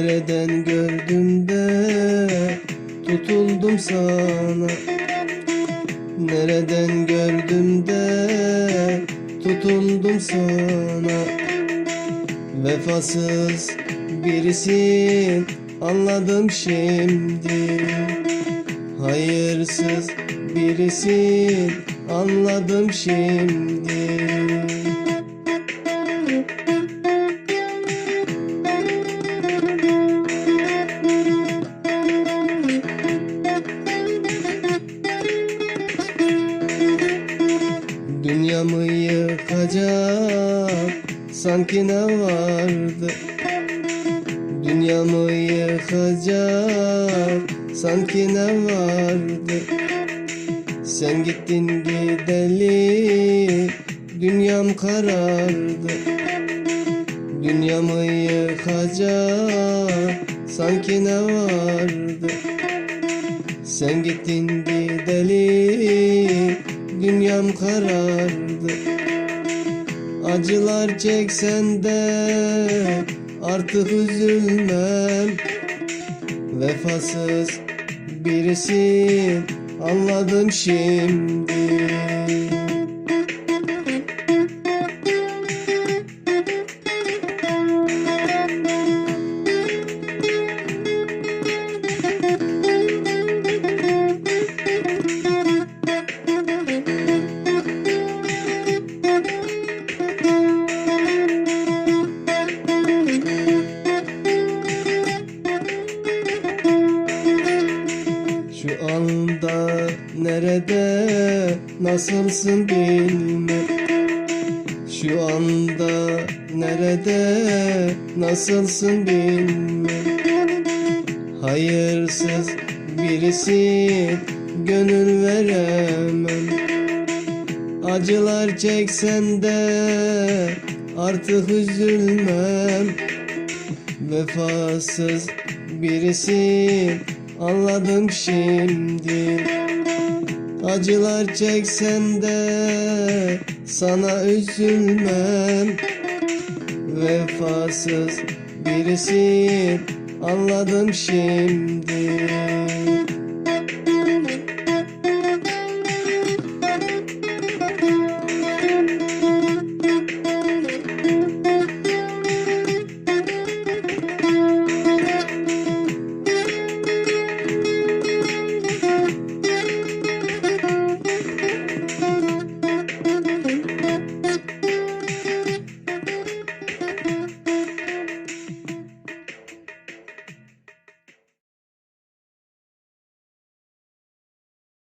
Nereden gördüm de tutuldum sana? Nereden gördüm de tutuldum sana? Vefasız birisin anladım şimdi. Hayırsız birisin anladım şimdi yıkacak sanki ne vardı? Dünyamı yıkacak sanki ne vardı? Sen gittin gideli dünyam karardı. Dünyamı yıkacak sanki ne vardı? Sen gittin gideli dünyam karardı. Acılar çeksen de artık üzülmem. Vefasız birisin anladım şimdi Şu anda nerede nasılsın bilmem. Şu anda nerede nasılsın bilmem. Hayırsız birisi gönül veremem. Acılar çeksen de artık üzülmem. Vefasız birisi anladım şimdi. Acılar çeksen de sana üzülmem. Vefasız birisi anladım şimdi